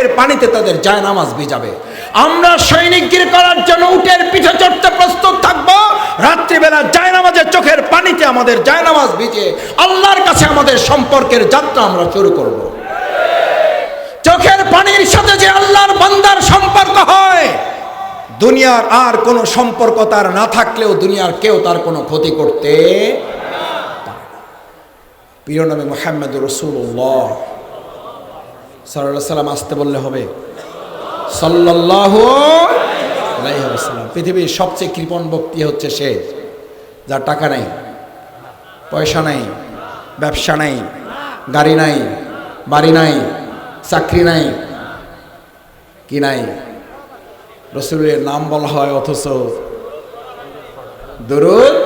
চোখের পানিতে তাদের জায়নামাজ ভিজাবে। আমরা সৈনিকগির করার জন্য উটের পিঠে চড়তে প্রস্তুত থাকব। রাত্রিবেলা জায়নামাজের চোখের পানিতে আমাদের জায়নামাজ ভিজে আল্লাহর কাছে আমাদের সম্পর্কের যাত্রা আমরা শুরু করব। চোখের পানির সাথে যে আল্লাহর বান্দার সম্পর্ক হয়, দুনিয়ার আর কোনো সম্পর্ক তার না থাকলেও দুনিয়ার কেউ তার কোনো ক্ষতি করতে প্রিয় নবী মোহাম্মদ রসুল্লাহ সাল্লাহ সাল্লাম আসতে বললে হবে। সাল্লাহ সাল্লাম। পৃথিবীর সবচেয়ে কৃপণ ব্যক্তি হচ্ছে সে, যার টাকা নাই, পয়সা নাই, ব্যবসা নাই, গাড়ি নাই, বাড়ি নাই, চাকরি নাই, কি নাই? রসুলের নাম বলা হয় অথচ দরুদ।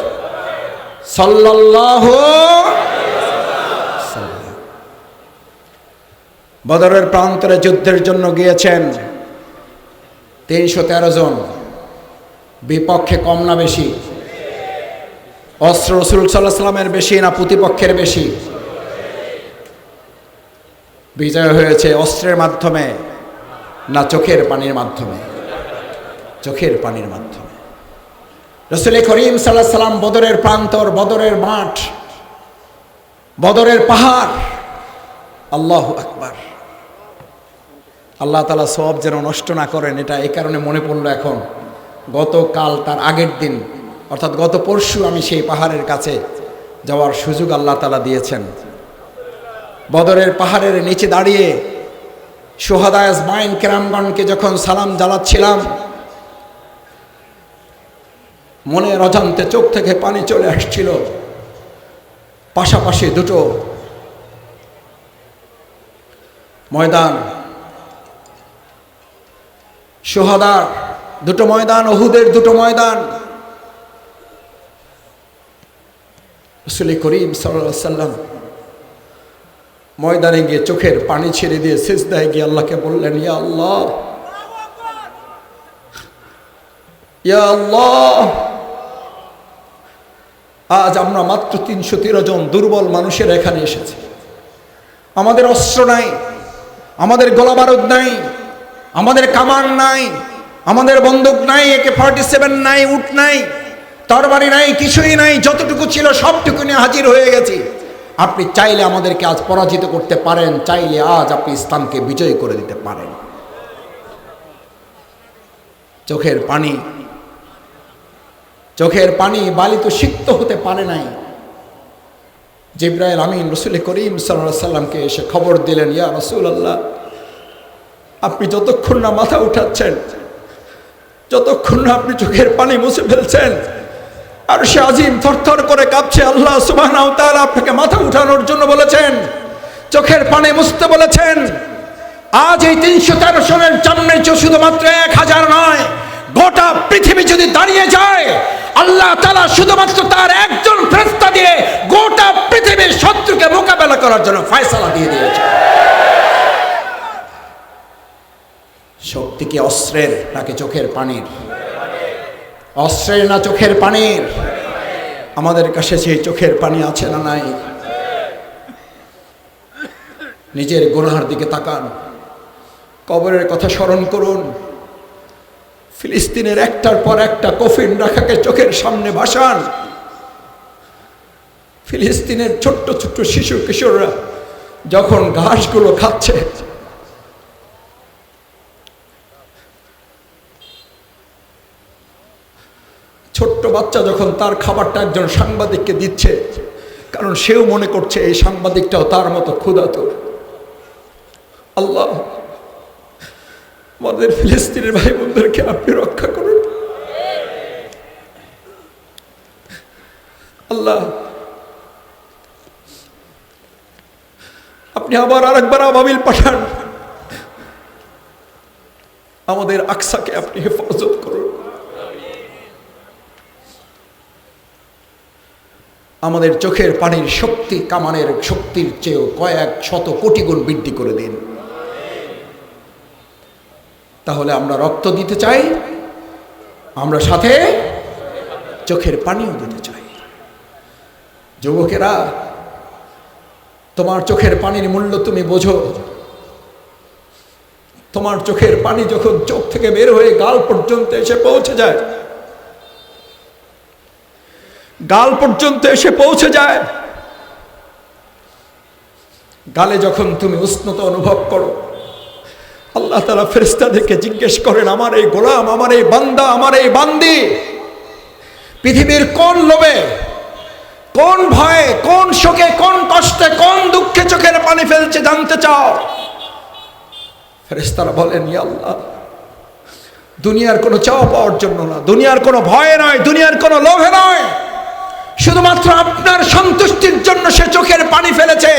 সাল্লাল্লাহু সাল্লাম। বদরের প্রান্তরে যুদ্ধের জন্য গিয়েছেন। তিনশো তেরো জন। বিপক্ষে কম না বেশি। অস্ত্র রসুল সাল্লাহ সাল্লামের বেশি না প্রতিপক্ষের বেশি। বিজয় হয়েছে অস্ত্রের মাধ্যমে না চোখের পানির মাধ্যমে। চোখের পানির মাধ্যমে। রসুল করিম সাল্লাহ সাল্লাম বদরের প্রান্তর বদরের মাঠ, বদরের পাহাড়। আল্লাহ আকবার। আল্লাহ তালা সব যেন নষ্ট না করেন, এটা এই কারণে মনে পড়ল এখন। গতকাল তার আগের দিন, অর্থাৎ গত পরশু আমি সেই পাহাড়ের কাছে যাওয়ার সুযোগ আল্লাহ তালা দিয়েছেন। বদরের পাহাড়ের নিচে দাঁড়িয়ে সোহাদায়াস মাইন কেরামগণকে যখন সালাম জ্বালাচ্ছিলাম মনের অজান্তে চোখ থেকে পানি চলে আসছিল। পাশাপাশি দুটো ময়দান সোহাদার দুটো ময়দান অহুদের দুটো ময়দান। করিম সাল্লাম ময়দানে গিয়ে চোখের পানি ছেড়ে দিয়ে শেষ দেয় গিয়ে আল্লাহকে বললেন, ইয়া আল্লাহ ইয়া আল্লাহ, আজ আমরা মাত্র তিনশো তেরো জন দুর্বল মানুষের এখানে এসেছি। আমাদের অস্ত্র নাই, আমাদের গোলা বারুদ নাই আমাদের কামান নাই, আমাদের বন্দুক নাই একে ফর্টি সেভেন নাই উঠ নাই, তরবারি নাই, কিছুই নাই, যতটুকু ছিল সবটুকু নিয়ে হাজির হয়ে গেছি। আপনি চাইলে আমাদেরকে আজ পরাজিত করতে পারেন, চাইলে আজ আপনি ইসলামকে বিজয় করে দিতে পারেন। চোখের পানি চোখের পানি বালিত সিক্ত হতে পারে নাই। জিব্রাইল আমিন রসুল করিম সাল্লাহ সাল্লামকে এসে খবর দিলেন, ইয়া রসুল আল্লাহ আপনি যতক্ষণ না মাথা উঠাচ্ছেন, যতক্ষণ না আপনি চোখের পানি মুছে ফেলছেন, আর সে আজিম থরথর করে কাঁপছে, আল্লাহ সুবাহ আপনাকে মাথা উঠানোর জন্য বলেছেন, চোখের পানি মুছতে বলেছেন। আজ এই তিনশো তেরো সনের সামনে শুধুমাত্র এক হাজার নয়, গোটা পৃথিবী যদি দাঁড়িয়ে যায়, আল্লাহ তালা শুধুমাত্র তার একজন ফেরস্তা দিয়ে গোটা পৃথিবীর শত্রুকে মোকাবেলা করার জন্য ফয়সালা দিয়ে দিয়েছে শক্তি কি অস্ত্রের নাকি চোখের পানির? অস্ত্রের না চোখের পানির? আমাদের কাছে সেই চোখের পানি আছে না নাই? নিজের গোনার দিকে তাকান। কবরের কথা স্মরণ করুন। ফিলিস্তিনের একটার পর একটা কফিন রাখাকে চোখের সামনে ভাসান। ফিলিস্তিনের ছোট্ট ছোট্ট শিশু কিশোররা যখন ঘাসগুলো খাচ্ছে ছোট্ট বাচ্চা যখন তার খাবারটা একজন সাংবাদিককে দিচ্ছে, কারণ সেও মনে করছে এই সাংবাদিকটাও তার মতো ক্ষুধাত আল্লাহ, আমাদের ফিলিস্তিনের ভাই বোনদেরকে আপনি রক্ষা করুন। আল্লাহ, আপনি আবার আরেকবার আবাবিল পাঠান। আমাদের আকসাকে আপনি হেফাজত করুন আমাদের চোখের পানির শক্তি কামানের শক্তির চেয়েও কয়েক শত কোটি গুণ বৃদ্ধি করে দিন। তাহলে আমরা রক্ত দিতে চাই, আমরা সাথে চোখের পানিও দিতে চাই। যুবকেরা, তোমার চোখের পানির মূল্য তুমি বোঝো। তোমার চোখের পানি যখন চোখ থেকে বের হয়ে গাল পর্যন্ত এসে পৌঁছে যায় গাল পর্যন্ত এসে পৌঁছে যায়। গালে যখন তুমি উষ্ণতা অনুভব করো, আল্লাহ তালা ফেরিস্তাদেরকে জিজ্ঞেস করেন, আমার এই গোলাম, আমার এই বান্দা, আমার এই বান্দি, পৃথিবীর কোন লোভে, কোন ভয়ে, কোন শোকে, কোন কষ্টে, কোন দুঃখে চোখের পানি ফেলছে জানতে চাও? ফেরেস্তারা বলেন আল্লাহ, দুনিয়ার কোনো চাওয়া পাওয়ার জন্য না, দুনিয়ার কোনো ভয়ে নয় দুনিয়ার কোনো লোভে নয় শুধুমাত্র আপনার সন্তুষ্টির জন্য সে চোখের পানি ফেলেছে।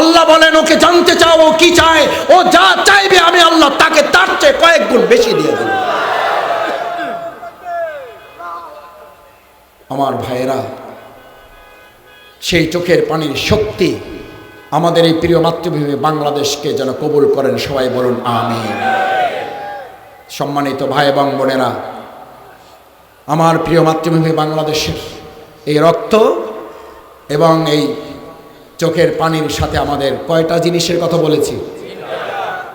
আল্লাহ বলেন, ওকে জানতে চাও, ও কি চায়? ও যা চাইবে আমি আল্লাহ তাকে তার চেয়ে কয়েক গুণ বেশি দিয়ে দেব। আমার ভাইয়েরা, সেই চোখের পানির শক্তি আমাদের এই প্রিয় মাতৃভূমি বাংলাদেশকে যেন কবুল করেন। সবাই বলুন আমি সম্মানিত ভাই এবং বোনেরা, আমার প্রিয় মাতৃভূমি বাংলাদেশের এই রক্ত এবং এই চোখের পানির সাথে আমাদের কয়টা জিনিসের কথা বলেছি?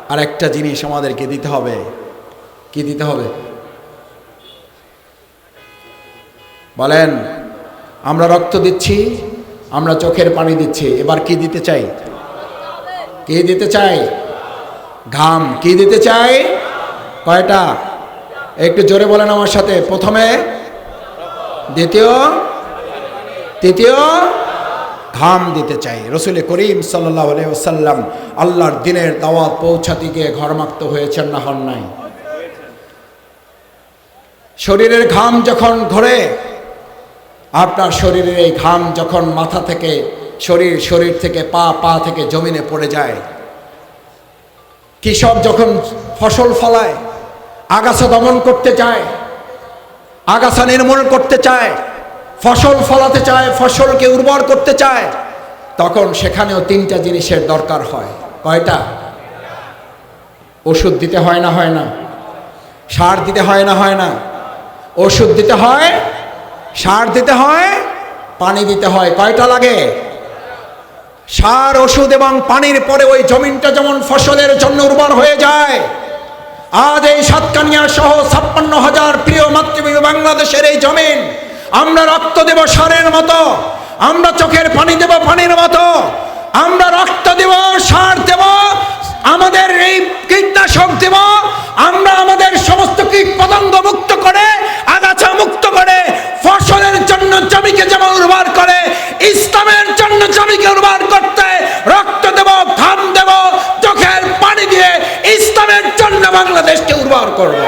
আর একটা জিনিস আমাদেরকে দিতে হবে। কি দিতে হবে? বলেন, আমরা রক্ত দিচ্ছি, আমরা চোখের পানি দিচ্ছি, এবার কি দিতে চাই? কি দিতে চাই? ঘাম। কি দিতে চাই? কয়টা? একটু জোরে বলেন আমার সাথে। প্রথমে, দ্বিতীয় তৃতীয়, ঘাম দিতে চাই। রসুল করিম সাল্লাহ সাল্লাম আল্লাহর দিনের দাওয়াত পৌঁছাতে গিয়ে ঘরমাক্ত হয়েছেন না, হন নাই। শরীরের ঘাম যখন ঘরে, আপনার শরীরের এই ঘাম যখন মাথা থেকে, শরীর শরীর থেকে পা পা থেকে জমিনে পড়ে যায় কৃষক যখন ফসল ফলায়, আগাছা দমন করতে চায়, আগাছা নির্মূল করতে চায় ফসল ফলাতে চায়, ফসলকে উর্বর করতে চায়, তখন সেখানেও তিনটা জিনিসের দরকার হয়। কয়টা? ওষুধ দিতে হয় না হয় না? সার দিতে হয় না হয় না? ওষুধ দিতে হয়, সার দিতে হয়, পানি দিতে হয়। কয়টা লাগে? সার, ওষুধ এবং পানির পরে ওই জমিনটা যেমন ফসলের জন্য উর্বর হয়ে যায়, আজ এই সাতকানিয়া সহ ছাপ্পান্ন হাজার প্রিয় মাতৃভূমি বাংলাদেশের এই জমিন আমরা রক্ত দেব সারের মতো, আমরা চোখের পানি দেব পানির মতো, আমরা রক্ত দেব, সার দেব, আমাদের এই কীটনাশক দেব, আমরা আমাদের সমস্ত কীট পতঙ্গ মুক্ত করে, আগাছা মুক্ত করে, ফসলের জন্য জমিকে যেমন উর্বর করে, ইসলামের জন্য জমিকে উর্বর করতে রক্ত দেব, ঘাম দেব, চোখের পানি দিয়ে ইসলামের জন্য বাংলাদেশকে উর্বর করব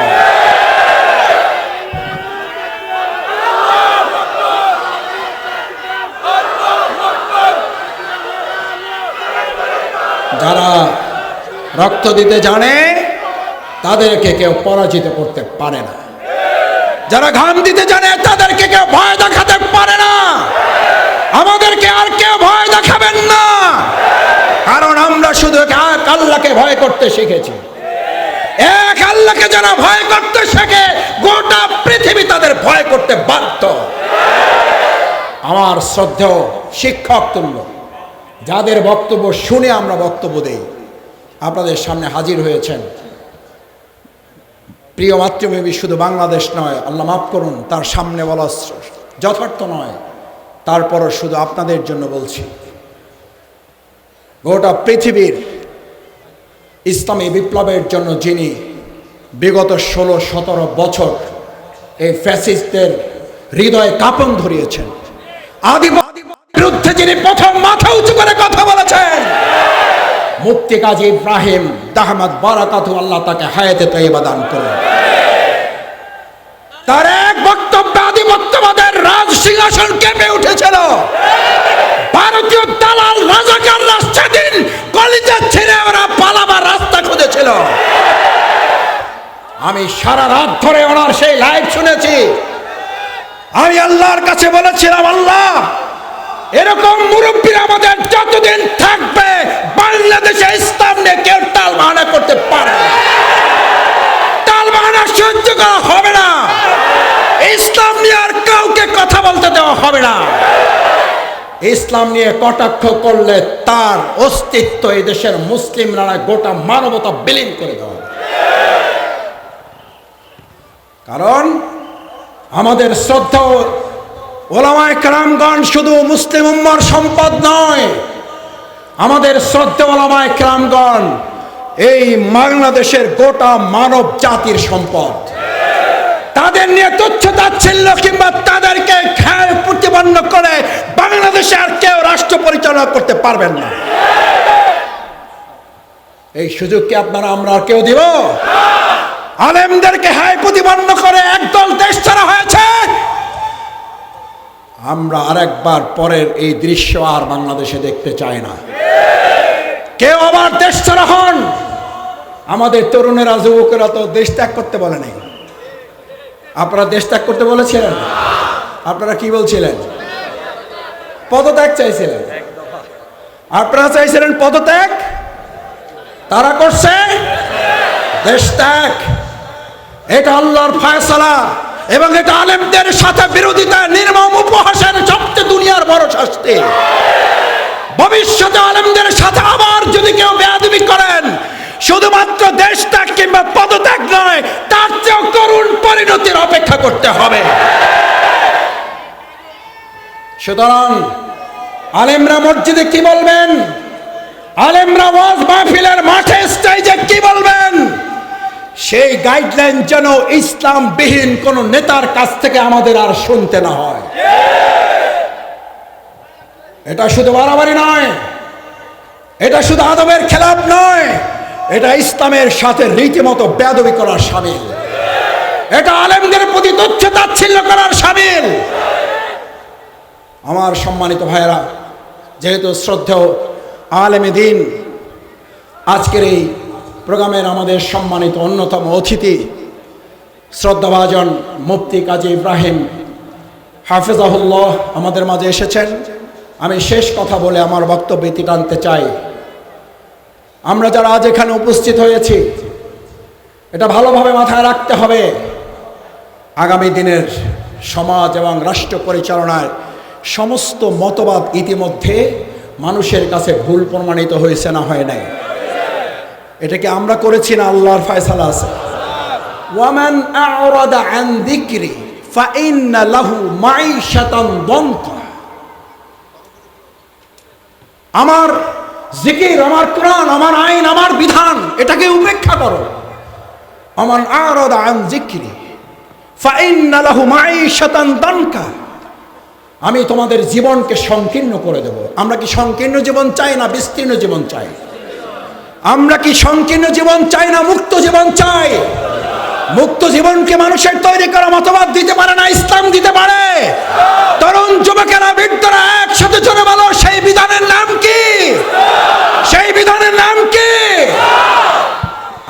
যারা রক্ত দিতে জানে, তাদেরকে কেউ পরাজিত করতে পারে না। যারা ঘাম দিতে জানে, তাদেরকে কেউ ভয় দেখাতে পারে না। আমাদেরকে আর কেউ ভয় দেখাবেন না। কারণ আমরা শুধু এক আল্লাহকে ভয় করতে শিখেছি। এক আল্লাহকে যারা ভয় করতে শেখে, গোটা পৃথিবী তাদের ভয় করতে বাধ্য। আমার শ্রদ্ধেয় শিক্ষক তুল্য, যাদের বক্তব্য শুনে আমরা বক্তব্য দেই আপনাদের সামনে হাজির হয়েছেন। প্রিয় মাতৃভূমি, শুধু বাংলাদেশ নয়, আল্লাহ মাফ করুন, তার সামনে বলা যথার্থ নয়, তারপরও শুধু আপনাদের জন্য বলছি। গোটা পৃথিবীর ইসলামী বিপ্লবের জন্য যিনি বিগত ষোলো, সতেরো বছর এই ফ্যাসিস্টদের হৃদয়ে কাঁপন ধরিয়েছেন আদিবাদী বিরুদ্ধে যিনি প্রথম মাথা উঁচু করে কথা বলেছেন। মুক্তি কাজী ইব্রাহিম দাহমাদ বারাকাতু আল্লাহ তাকে হায়াতে তৈবা দান করুন। তার এক বক্তব্য আধিপত্যবাদের রাজ সিংহাসন কেঁপে উঠেছিল। ভারতীয় দালাল রাজাকাররা সেদিন কলিজা ছেড়ে ওরা পালাবার রাস্তা খুঁজেছিল। আমি সারা রাত ধরে ওনার সেই লাইভ শুনেছি। আমি আল্লাহর কাছে বলেছিলাম, আল্লাহ, এরকম মুরব্বী আমাদের যতদিন থাকবে বাংলাদেশে ইসলাম নিয়ে কেউ টাল বাহানা করতে পারে না। টাল বাহানা সহ্য করা হবে না। ইসলাম নিয়ে আর কাউকে কথা বলতে দেওয়া হবে না। ইসলাম নিয়ে কটাক্ষ করলে তার অস্তিত্ব এই দেশের মুসলিমরা গোটা মানবতা বিলীন করে দেওয়া কারণ আমাদের শ্রদ্ধা ওলামায় ক্রামগণ শুধু মুসলিম উম্মার সম্পদ নয় আমাদের শ্রদ্ধা ওলামায় ক্রামগণ, এই বাংলাদেশের গোটা মানব জাতির সম্পদ। তাদের নিয়ে তথ্য তাচ্ছিল্য কিংবা তাদেরকে খেয়ে প্রতিপন্ন করে বাংলাদেশে আর কেউ রাষ্ট্র পরিচালনা করতে পারবেন না। এই সুযোগ কি আপনারা আমরা আর কেউ দিব? আলেমদেরকে হায় প্রতিপন্ন করে একদল দেশ ছাড়া হয়েছে। আমরা আরেকবার পরের এই দৃশ্য আর বাংলাদেশে দেখতে চাই না। কেউ আবার দেশ ছাড়া হন। আমাদের তরুণেরা, যুবকেরা তো দেশ ত্যাগ করতে বলে নাই। আপনারা দেশ ত্যাগ করতে বলেছিলেন? আপনারা কি বলছিলেন? পদত্যাগ চাইছিলেন। আপনারা চাইছিলেন পদত্যাগ? তারা করছে দেশ ত্যাগ। এটা আল্লাহর ফায়সালা। এবং এটা আলেমদের সাথে বিরোধিতা, নির্মম উপহাসের সবচেয়ে দুনিয়ার বড় শাস্তি। ভবিষ্যতে আলেমদের সাথে আবার যদি কেউ বেয়াদবি করেন, শুধুমাত্র দেশ ত্যাগ কিংবা পদত্যাগ নয়, তার চেয়েও করুণ পরিণতির অপেক্ষা করতে হবে। সুতরাং আলেমরা মসজিদে কি বলবেন? আলেমরা ওয়াজ মাহফিলের মাঠে স্টেজে কি বলবেন? সেই গাইডলাইন যেন ইসলামবিহীন কোন নেতার কাছ থেকে আমাদের আর শুনতে না হয়। এটা শুধু বাড়াবাড়ি নয়, এটা শুধু আদবের খেলাপ নয়, এটা ইসলামের সাথে রীতিমতো বেদবি করার সামিল। এটা আলেমদের প্রতি তুচ্ছ তাচ্ছিল্য করার সামিল। আমার সম্মানিত ভাইয়েরা, যেহেতু শ্রদ্ধেয় আলেমে দিন, আজকের এই প্রোগ্রামের আমাদের সম্মানিত অন্যতম অতিথি, শ্রদ্ধাভাজন মুফতি কাজী ইব্রাহিম হাফেজাহুল্লাহ আমাদের মাঝে এসেছেন। আমি শেষ কথা বলে আমার বক্তব্য টানতে চাই। আমরা যারা আজ এখানে উপস্থিত হয়েছি, এটা ভালোভাবে মাথায় রাখতে হবে। আগামী দিনের সমাজ এবং রাষ্ট্র পরিচালনায় সমস্ত মতবাদ ইতিমধ্যে মানুষের কাছে ভুল প্রমাণিত হয়েছে না হয় নাই। এটাকে আমরা করেছি না, আল্লাহর ফয়সালা আছে। ওয়ামান আ'রাদা আন যিকরি ফাইন্না লাহু মাঈশাতান দনকা আমার জিকির, আমার কোরআন, আমার আইন, আমার বিধান, এটাকে উপেক্ষা করো। আমার আ'রাদা আন যিকরি ফাইন্না লাহু মাঈশাতান দনকা আমি তোমাদের জীবনকে সংকীর্ণ করে দেব। আমরা কি সংকীর্ণ জীবন চাই না বিস্তীর্ণ জীবন চাই? আমরা কি সংকীর্ণ জীবন চাই না মুক্ত জীবন চাই? মুক্ত জীবনকে মানুষের তৈরি করা মতবাদ দিতে পারে না, ইসলাম দিতে পারে। তরুণ যুবকেরা, বৃদ্ধরা একসাথে চলে বলো, সেই বিধানের নাম কি? সেই বিধানের নাম কি?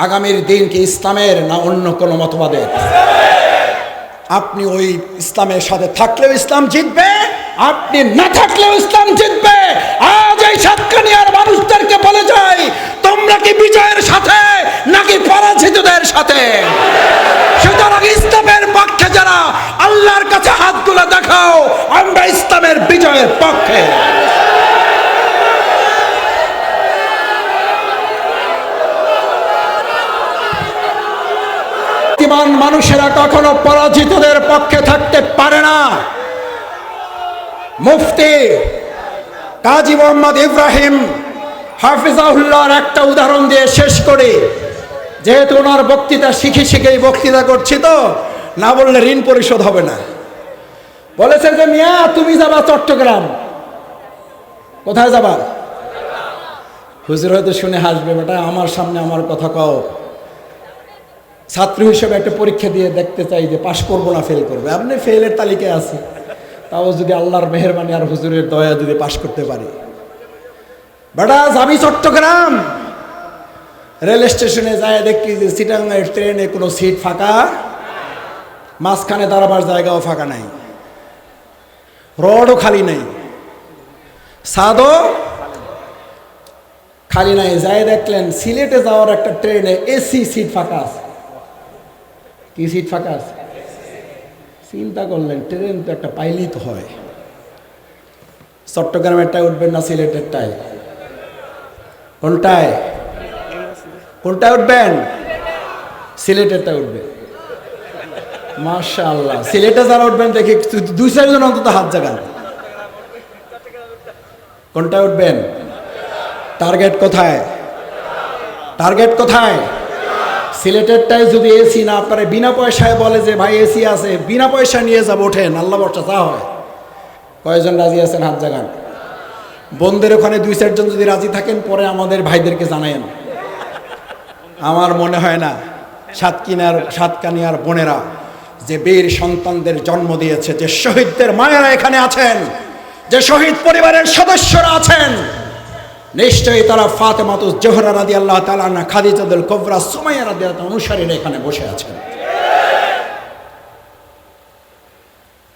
আগামীর দিন কি ইসলামের না অন্য কোনো মতবাদের? আপনি ওই ইসলামের সাথে থাকলেও ইসলাম জিতবে, আপনি না থাকলেও ইসলাম জিতবে। আজ এই সাতকানিয়ার মানুষদেরকে বলে যাই তোমরা কি বিজয়ের সাথে নাকি পরাজিতদের সাথে? সুতরাং ইসলামের পক্ষে যারা আল্লাহর কাছে হাতগুলো দেখাও, আমরা ইসলামের বিজয়ের পক্ষে। মানুষেরা কখনো পরাজিতদের পক্ষে থাকতে পারে না। মুফতি কাজী মোহাম্মদ ইব্রাহিম হাফিজাহুল্লাহর একটা উদাহরণ দিয়ে শেষ করে। যেহেতু ওনার বক্তৃতা শিখে শিখেই বক্তৃতা করছি তো, না বললে ঋণ পরিশোধ হবে না। বলেছে যে, মিয়া, তুমি যাবা চট্টগ্রাম। কোথায় যাবা? হুজুর হয়তো শুনে হাসবে, বেটা, আমার সামনে আমার কথা কও। ছাত্র হিসেবে একটা পরীক্ষা দিয়ে দেখতে চাই যে, পাশ করব না ফেল করবে। আপনি ফেলের তালিকায় আছে তাও যদি আল্লাহর মেহরবানি আর হুজুরের দয়া যদি পাশ করতে পারি। বেটা যাবি চট্টগ্রাম। রেল স্টেশনে যায় দেখি যে সিটাঙ্গের ট্রেনে কোনো সিট ফাঁকা। মাঝখানে দাঁড়াবার জায়গাও ফাঁকা নাই। রডও খালি নাই। সাদও খালি নাই। যায় দেখলেন সিলেটে যাওয়ার একটা ট্রেনে এসি সিট ফাঁকা আছে। কি সিট ফাঁকা আছে? চিন্তা করলেন, ট্রেন তো একটা পাইলেই তো হয় চট্টগ্রামেরটায় উঠবেন না সিলেটেরটায় কোনটায়? কোনটায় উঠবেন? সিলেটেরটা উঠবেন। মাশাআল্লাহ, সিলেটে যারা উঠবেন, দেখি দুই চারজন অন্তত হাত জাগান। কোনটায় উঠবেন? টার্গেট কোথায়? টার্গেট কোথায়? সিলেটেরটাই যদি এসি না পারে, বিনা পয়সায় বলে যে, ভাই এসি আছে। বিনা পয়সা নিয়ে যাব, ওঠেন, আল্লাহ বর্ষা তা হয়। কয়েকজন রাজি আছেন? হাত জাগান। বোনদের ওখানে দুই চারজন যদি রাজি থাকেন, পরে আমাদের ভাইদেরকে জানায়েন। আমার মনে হয় না, সাতকিনার, সাতকানিয়ার বোনেরা যে বীর সন্তানদের জন্ম দিয়েছে, যে শহীদদের মায়েরা এখানে আছেন, যে শহীদ পরিবারের সদস্যরা আছেন নিশ্চয়ই তারা ফাতে ফাতেমাতু জোহরা রাদি আল্লাহ তালানা খাদিজাদুল কবরা, সুমাইয়া রাদি আল্লাহ অনুসারীরা এখানে বসে আছেন।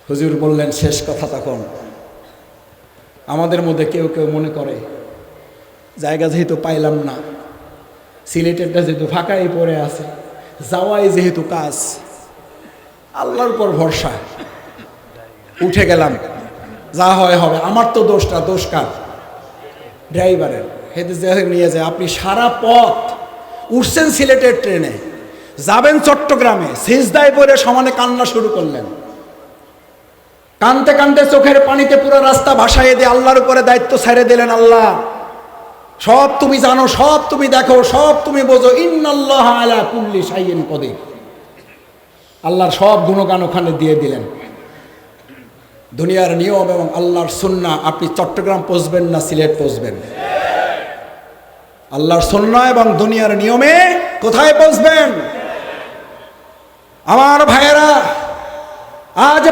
হুজুর বললেন, শেষ কথা তখন। আমাদের মধ্যে কেউ কেউ মনে করে, জায়গা যেহেতু পাইলাম না সিলেটেরটা যেহেতু ফাঁকাই পড়ে আছে, যাওয়াই যেহেতু কাজ, আল্লাহর উপর ভরসা। উঠে গেলাম, যা হয় হবে। আমার তো দোষটা, দোষ কার? ড্রাইভারের। হেঁটে নিয়ে যায়, আপনি সারা পথ উঠছেন সিলেটের ট্রেনে, যাবেন চট্টগ্রামে, সিজদায় পরে সমানে কান্না শুরু করলেন। কানতে কানতে চোখের পানিতে পুরো রাস্তা ভাসাইয়ে দিয়ে আল্লাহর উপরে দায়িত্ব ছেড়ে দিলেন আল্লাহ। সব তুমি জানো, সব তুমি দেখো, সব তুমি বোঝো, ইন্নাল্লাহ আলা কুল্লি শাইইন কদির। আল্লাহর সব গুণগান ওখানে দিয়ে দিলেন। দুনিয়ার নিয়ম এবং আল্লাহর সুন্না আপনি চট্টগ্রাম পৌঁছবেন না সিলেট পৌঁছবেন? আল্লাহর সুন্না এবং দুনিয়ার নিয়মে কোথায় পৌঁছবেন? আমার ভাইয়েরা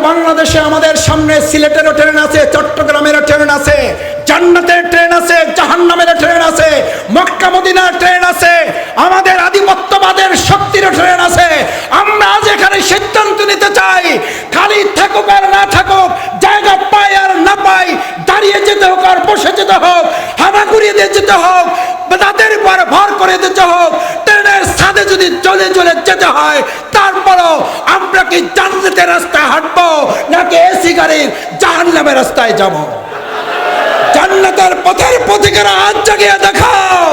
বাংলাদেশে আমাদের সামনে সিলেটেরও ট্রেন আছে, চট্টগ্রামেরও ট্রেন আছে, জান্নাতের ট্রেন আছে জাহান্নামের ট্রেন আছে, মক্কা মদিনার ট্রেন আছে, আমাদের আধিপত্যবাদের শক্তির ট্রেন আছে। আমরা আজ এখানে সিদ্ধান্ত নিতে চাই, খালি থাকুক আর না থাকুক, জায়গা পাই আর না পাই, দাঁড়িয়ে যেতে হোক আর বসে যেতে হোক ঘুরিয়ে দিয়ে যেতে হোক তাদের উপর ভর করে দিতে হোক, ট্রেনের সাথে যদি চলে চলে যেতে হয়, তারপরও আমরা কি জান্নাতের রাস্তায় হাঁটবো, নাকি এসি গাড়ির জাহান্নামের রাস্তায় যাব? জান্নাতের পথের পথিকেরা হাত জাগিয়ে দেখাও।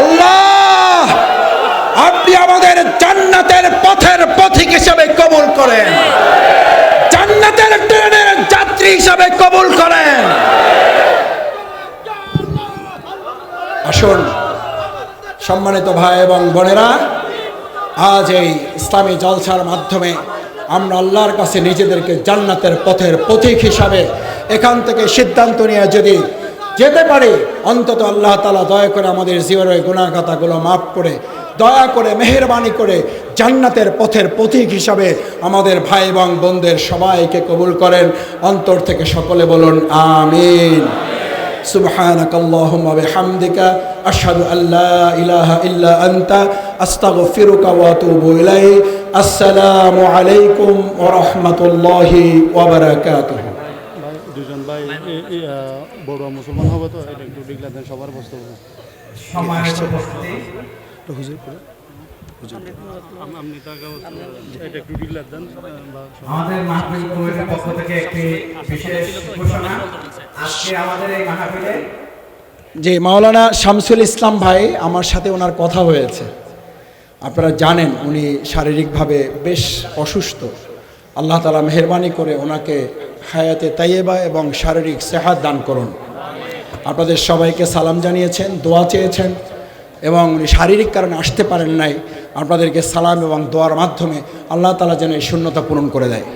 আল্লাহ, আপনি আমাদের জান্নাতের পথের পথিক হিসেবে কবুল করেন। জান্নাতের ট্রেনের যাত্রী হিসাবে কবুল করেন। আসুন, সম্মানিত ভাই এবং বোনেরা, আজ এই ইসলামী জলসার মাধ্যমে আমরা আল্লাহর কাছে নিজেদেরকে জান্নাতের পথের পথিক হিসাবে এখান থেকে সিদ্ধান্ত নিয়ে যদি যেতে পারি, অন্তত আল্লাহ তালা দয়া করে আমাদের জীবনের গুণাগাতাগুলো মাফ করে, দয়া করে, মেহরবানি করে জান্নাতের পথের পথিক হিসাবে আমাদের ভাই এবং বোনদের সবাইকে কবুল করেন। অন্তর থেকে সকলে বলুন, আমিন। سبحانك اللهم وبحمدك أشهد أن لا إله إلا أنت أستغفرك وأتوب إليك السلام عليكم ورحمة الله وبركاته ভাই দুজন ভাই এ- এ, আহ, বড় মুসলমান হবে তো এটা একটু ডিগলা দেন সবার বস্তু সম্মানিত আমাদের মাহফিল কমিটির পক্ষ থেকে একটি বিশেষ ঘোষণা। আজকে আমাদের এই মাহফিলে যে মাওলানা শামসুল ইসলাম ভাই আমার সাথে ওনার কথা হয়েছে। আপনারা জানেন উনি শারীরিকভাবে বেশ অসুস্থ। আল্লাহ তালা মেহরবানি করে ওনাকে হায়াতে তাইয়েবা এবং শারীরিক সেহাত দান করুন। আপনাদের সবাইকে সালাম জানিয়েছেন, দোয়া চেয়েছেন এবং উনি শারীরিক কারণে আসতে পারেন নাই। আপনাদেরকে সালাম এবং দোয়ার মাধ্যমে আল্লাহ তালা যেন এই শূন্যতা পূরণ করে দেয়।